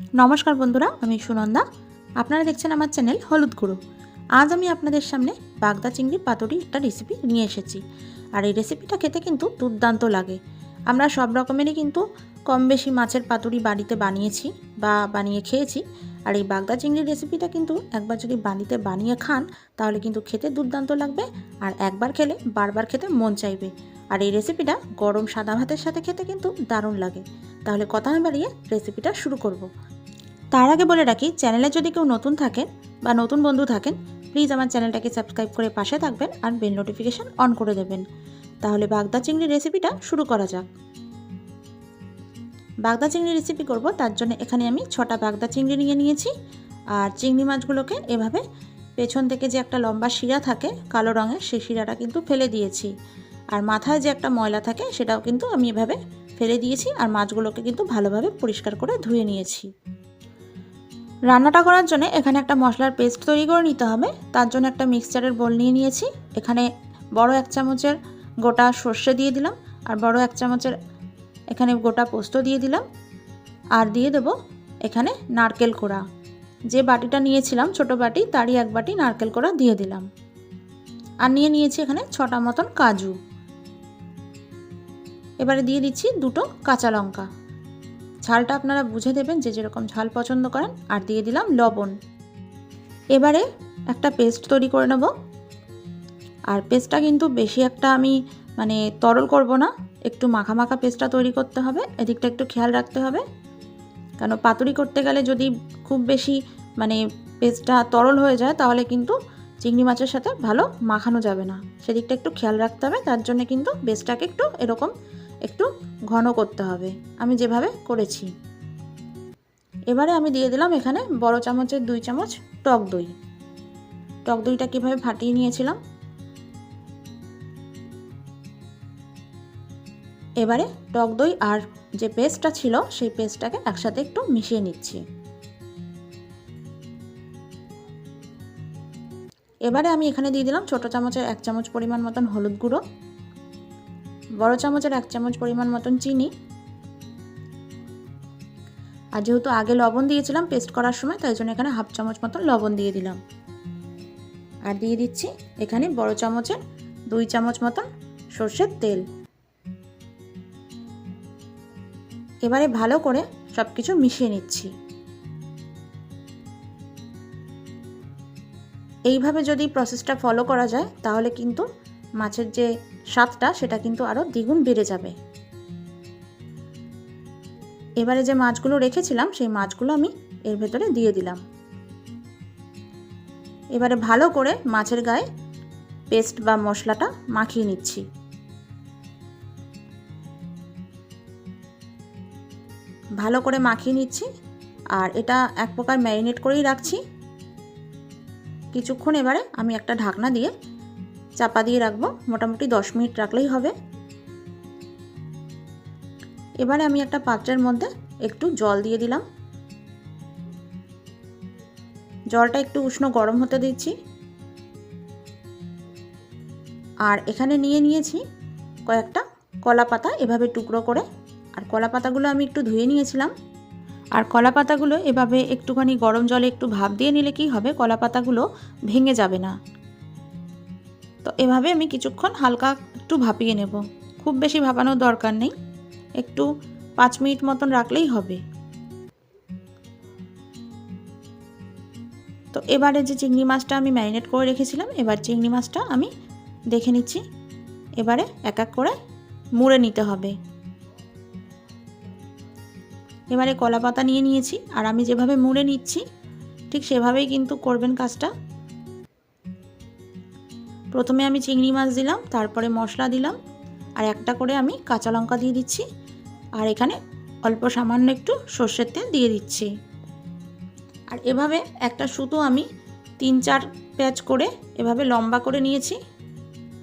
নমস্কার বন্ধুরা, আমি সুনন্দা। আপনারা দেখছেন আমার চ্যানেল হলুদ গুঁড়ো আজ আমি আপনাদের সামনে বাগদা চিংড়ি পাতুরি একটা রেসিপি নিয়ে এসেছি। আর এই রেসিপিটা খেতে কিন্তু দুর্দান্ত লাগে। আমরা সব রকমেরই কিন্তু কম বেশি মাছের পাতুরি বাড়িতে বানিয়েছি বা বানিয়ে খেয়েছি। আর এই বাগদা চিংড়ির রেসিপিটা কিন্তু একবার যদি বাড়িতে বানিয়ে খান, তাহলে কিন্তু খেতে দুর্দান্ত লাগবে আর একবার খেলে বারবার খেতে মন চাইবে। আর এই রেসিপিটা গরম সাদা ভাতের সাথে খেতে কিন্তু দারুণ লাগে। তাহলে কথা না বাড়িয়ে রেসিপিটা শুরু করব। তার আগে বলে রাখি চ্যানেলে যদি কেউ নতুন থাকেন বা নতুন বন্ধু থাকেন প্লিজ আমার চ্যানেলটাকে সাবস্ক্রাইব করে পাশে থাকবেন আর বেল নোটিফিকেশান অন করে দেবেন। তাহলে বাগদা চিংড়ি রেসিপিটা শুরু করা যাক। বাগদা চিংড়ি রেসিপি করব, তার জন্য এখানে আমি ছটা বাগদা চিংড়ি নিয়ে নিয়েছি। আর চিংড়ি মাছগুলোকে এভাবে পেছন থেকে যে একটা লম্বা শিরা থাকে, কালো রঙের, সেই শিরাটা কিন্তু ফেলে দিয়েছি। আর মাথায় যে একটা ময়লা থাকে, সেটাও কিন্তু আমি এভাবে ফেলে দিয়েছি। আর মাছগুলোকে কিন্তু ভালোভাবে পরিষ্কার করে ধুয়ে নিয়েছি। রান্নাটা করার জন্য এখানে একটা মশলার পেস্ট তৈরি করে নিতে হবে। তার জন্য একটা মিক্সচারের বোল নিয়ে নিয়েছি। এখানে বড় এক চামচের গোটা সর্ষে দিয়ে দিলাম আর বড় এক চামচের এখানে গোটা পোস্ত দিয়ে দিলাম। আর দিয়ে দেব এখানে নারকেল কোড়া। যে বাটিটা নিয়েছিলাম, ছোট বাটি, তারই এক বাটি নারকেল কোড়া দিয়ে দিলাম। আর নিয়ে নিয়েছি এখানে ছটা মতন কাজু। এবারে দিয়ে দিচ্ছি দুটো কাঁচা লঙ্কা। ঝালটা আপনারা বুঝে দেবেন যে যেরকম ঝাল পছন্দ করেন। আর দিয়ে দিলাম লবণ। এবারে একটা পেস্ট তৈরি করে নেব। আর পেস্টটা কিন্তু বেশি একটা আমি মানে তরল করব না। একটু মাখা মাখা পেস্টটা তৈরি করতে হবে। এদিকটা একটু খেয়াল রাখতে হবে। কেন পাতুরি করতে গেলে যদি খুব বেশি মানে পেস্টটা তরল হয়ে যায়, তাহলে কিন্তু চিংড়ি মাছের সাথে ভালো মাখানো যাবে না। সেদিকটা একটু খেয়াল রাখতে হবে। তার জন্য কিন্তু পেস্টটাকে একটু এরকম একটু ঘন করতে হবে। আমি যেভাবে করেছি। এবারে আমি দিয়ে দিলাম এখানে বড় চামচের দুই চামচ টক দই। টক দইটা কীভাবে ফাটিয়ে নিয়েছিলাম? এবারে টক দই আর যে পেস্টটা ছিল, সেই পেস্টটাকে একসাথে একটু মিশিয়ে নিচ্ছি। এবারে আমি এখানে দিয়ে দিলাম ছোট চামচের এক চামচ পরিমাণ মতন হলুদ গুঁড়ো। বড় চামচের এক চামচ পরিমাণ মতন চিনি। আর যেহেতু আগে লবণ দিয়েছিলাম পেস্ট করার সময় তাই জন্য এখানে হাফ চামচ মতন লবণ দিয়ে দিলাম। আর দিয়ে দিচ্ছি এখানে বড় চামচের দুই চামচ মতন সর্ষের তেল। এবারে ভালো করে সব কিছু মিশিয়ে নিচ্ছি। এইভাবে যদি প্রসেসটা ফলো করা যায়, তাহলে কিন্তু মাছের যে স্বাদটা, সেটা কিন্তু আরও দ্বিগুণ বেড়ে যাবে। এবারে যে মাছগুলো রেখেছিলাম, সেই মাছগুলো আমি এর ভেতরে দিয়ে দিলাম। এবারে ভালো করে মাছের গায়ে পেস্ট বা মশলাটা মাখিয়ে নিচ্ছি। ভালো করে মাখিয়ে নিচ্ছি, আর এটা এক প্রকার ম্যারিনেট করেই রাখছি। কিছুক্ষণ এবারে আমি একটা ঢাকনা দিয়ে চাপা দিয়ে রাখব। মোটামুটি দশ মিনিট রাখলেই হবে। এবারে আমি একটা পাত্রের মধ্যে একটু জল দিয়ে দিলাম। জলটা একটু উষ্ণ গরম হতে দিচ্ছি। আর এখানে নিয়ে নিয়েছি কয়েকটা কলা পাতা, এভাবে টুকরো করে। আর কলা পাতাগুলো আমি একটু ধুয়ে নিয়েছিলাম। আর কলা পাতাগুলো এভাবে একটুখানি গরম জলে একটু ভাপ দিয়ে নিলে কি হবে? কলা পাতাগুলো ভেঙে যাবে না। তো এভাবে আমি কিছুক্ষণ হালকা একটু ভাপিয়ে নেব। খুব বেশি ভাপানোর দরকার নেই। একটু পাঁচ মিনিট মতন রাখলেই হবে। তো এবারে যে চিংড়ি মাছটা আমি ম্যারিনেট করে রেখেছিলাম, এবার চিংড়ি মাছটা আমি দেখে নিচ্ছি। এবারে এক এক করে মুড়ে নিতে হবে। এবারে কলা পাতা নিয়ে নিয়েছি, আর আমি যেভাবে মুড়ে নিচ্ছি, ঠিক সেভাবেই কিন্তু করবেন কাজটা। প্রথমে আমি চিংড়ি মাছ দিলাম, তারপরে মশলা দিলাম, আর একটা করে আমি কাঁচা লঙ্কা দিয়ে দিচ্ছি, আর এখানে অল্প সামান্য একটু সর্ষের তেল দিয়ে দিচ্ছি। আর এভাবে একটা সুতো আমি তিন চার প্যাচ করে এভাবে লম্বা করে নিয়েছি,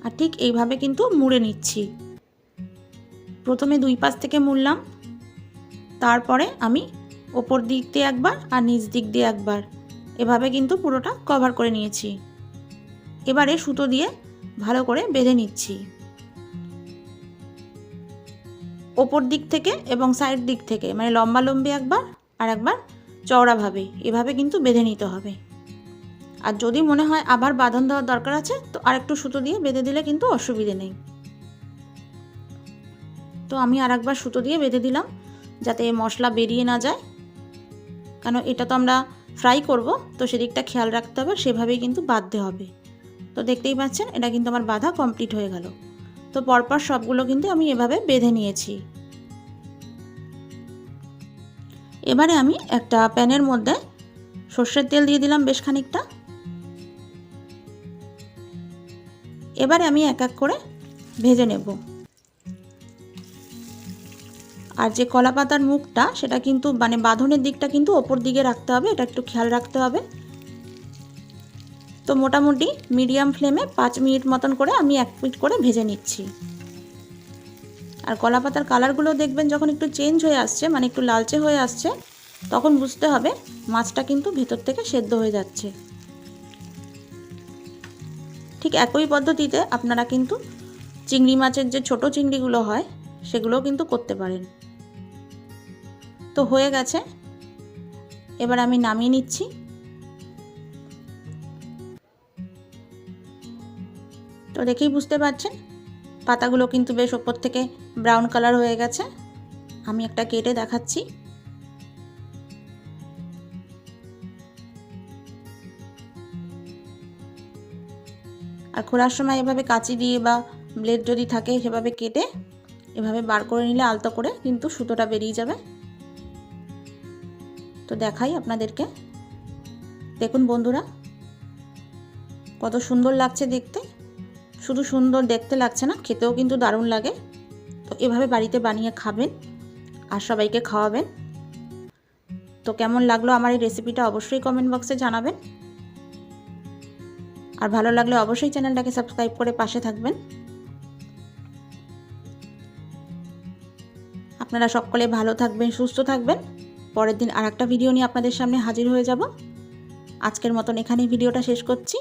আর ঠিক এইভাবে কিন্তু মুড়ে নিচ্ছি। প্রথমে দুই পাশ থেকে মুড়লাম, তারপরে আমি ওপর দিক দিয়ে একবার আর নিচ দিক দিয়ে একবার, এভাবে কিন্তু পুরোটা কভার করে নিয়েছি। এবারে সুতো দিয়ে ভালো করে বেঁধে নিচ্ছি। ওপর দিক থেকে এবং সাইড দিক থেকে মানে লম্বা লম্বি একবার আর একবার চওড়াভাবে এভাবে কিন্তু বেঁধে নিতে হবে। আর যদি মনে হয় আবার বাঁধন দেওয়ার দরকার আছে, তো আরেকটু সুতো দিয়ে বেঁধে দিলে কিন্তু অসুবিধে নেই। তো আমি আর একবার সুতো দিয়ে বেঁধে দিলাম, যাতে মশলা বেরিয়ে না যায়। কেন এটা তো আমরা ফ্রাই করব, তো সেদিকটা খেয়াল রাখতে হবে, সেভাবেই কিন্তু বাঁধতে হবে। তো দেখতেই পাচ্ছেন, এটা কিন্তু আমার বাঁধা কমপ্লিট হয়ে গেল। তো পরপর সবগুলো কিন্তু আমি এভাবে বেঁধে নিয়েছি। এবারে আমি একটা প্যানের মধ্যে সর্ষের তেল দিয়ে দিলাম বেশ খানিকটা। এবারে আমি এক এক করে ভেজে নেব। আর যে কলা পাতার মুখটা, সেটা কিন্তু মানে বাঁধনের দিকটা কিন্তু ওপর দিকে রাখতে হবে, এটা একটু খেয়াল রাখতে হবে। তো মোটামুটি মিডিয়াম ফ্লেমে পাঁচ মিনিট মতন করে আমি এক মিনিট করে ভেজে নিচ্ছি। আর কলা পাতার কালারগুলো দেখবেন যখন একটু চেঞ্জ হয়ে আসছে মানে একটু লালচে হয়ে আসছে, তখন বুঝতে হবে মাছটা কিন্তু ভেতর থেকে সেদ্ধ হয়ে যাচ্ছে। ঠিক একই পদ্ধতিতে আপনারা কিন্তু চিংড়ি মাছের যে ছোট চিংড়িগুলো হয়, সেগুলোও কিন্তু করতে পারেন। তো হয়ে গেছে। এবার আমি নামিয়ে নিচ্ছি। তো দেখেই বুঝতে পারছেন। পাতাগুলো কিন্তু বেশ ওপর থেকে ব্রাউন কালার হয়ে গেছে। আমি একটা কেটে দেখাচ্ছি। আর খোলার সময় এভাবে কাঁচি দিয়ে বা ব্লেড যদি থাকে সেভাবে কেটে এভাবে বার করে নিলে আলতো করে কিন্তু সুতোটা বেরিয়ে যাবে। তো দেখাই আপনাদেরকে। দেখুন বন্ধুরা, কত সুন্দর লাগছে দেখতে। শুধু সুন্দর দেখতে লাগছে না, খেতেও কিন্তু দারুণ লাগে। তো এভাবে বাড়িতে বানিয়ে খাবেন আর সবাইকে খাওয়াবেন। তো কেমন লাগল আমার এই রেসিপিটা অবশ্যই কমেন্ট বক্সে জানাবেন। আর ভালো লাগলে অবশ্যই চ্যানেলটাকে সাবস্ক্রাইব করে পাশে থাকবেন। আপনারা সকলে ভালো থাকবেন, সুস্থ থাকবেন। পরের দিন আর একটা ভিডিও নিয়ে আপনাদের সামনে হাজির হয়ে যাব। আজকের মতন এখানেই ভিডিওটা শেষ করছি।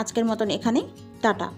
আজকের মতন এখানেই। টাটা।